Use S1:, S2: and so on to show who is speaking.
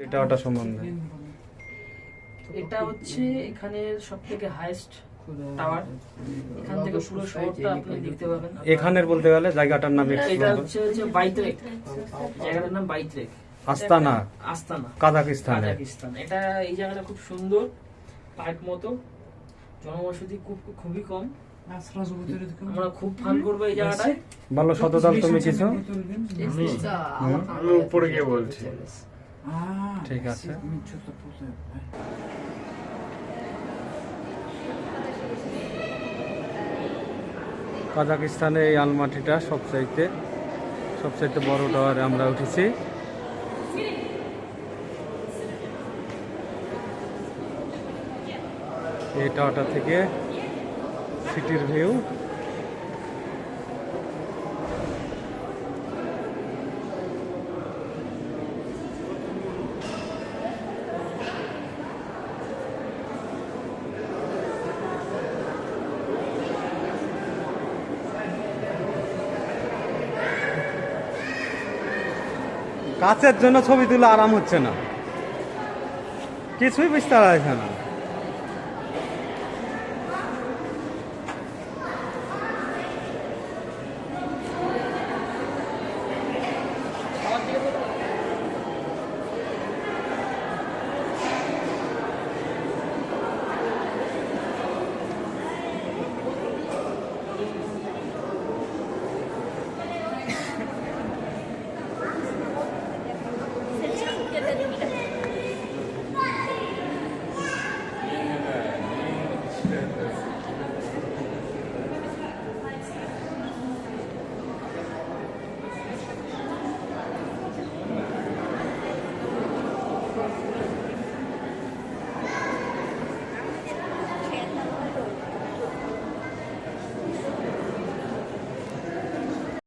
S1: এটা ওটা সম্বন্ধে।
S2: এটা হচ্ছে এখানের সব থেকে হাইস্ট টাওয়ার এখান থেকে পুরো শহরটা আপনি দেখতে পাবেন।
S1: এখানের বলতে গেলে জায়গাটার নাম
S2: এটা হচ্ছে হচ্ছে বাইত্রেক জায়গাটার নাম বাইত্রেক
S1: আস্তানা।
S2: আস্তানা।
S1: কাজাকিস্তানে
S2: কাজাকিস্তান এটা এই জায়গাটা খুব সুন্দর পার্ক মতো। জনবসতি খুব খুবই কম। আমরা খুব ফান করব এই জায়গাটায়।
S1: বলো শতদল তুমি কিছু?
S3: আমি উপরে গিয়ে বলছি।
S1: ঠিক আছে। কাজাকিস্তানে এই আলমাটিটা সবচাইতে সবচাইতে বড় টাওয়ারে আমরা উঠেছি। এই টাওয়ারটা থেকে সিটির ভিউ। কাছের জন্য ছবি তুলে আরাম হচ্ছে না। কিছুই বুঝতে পারছে না। Evet.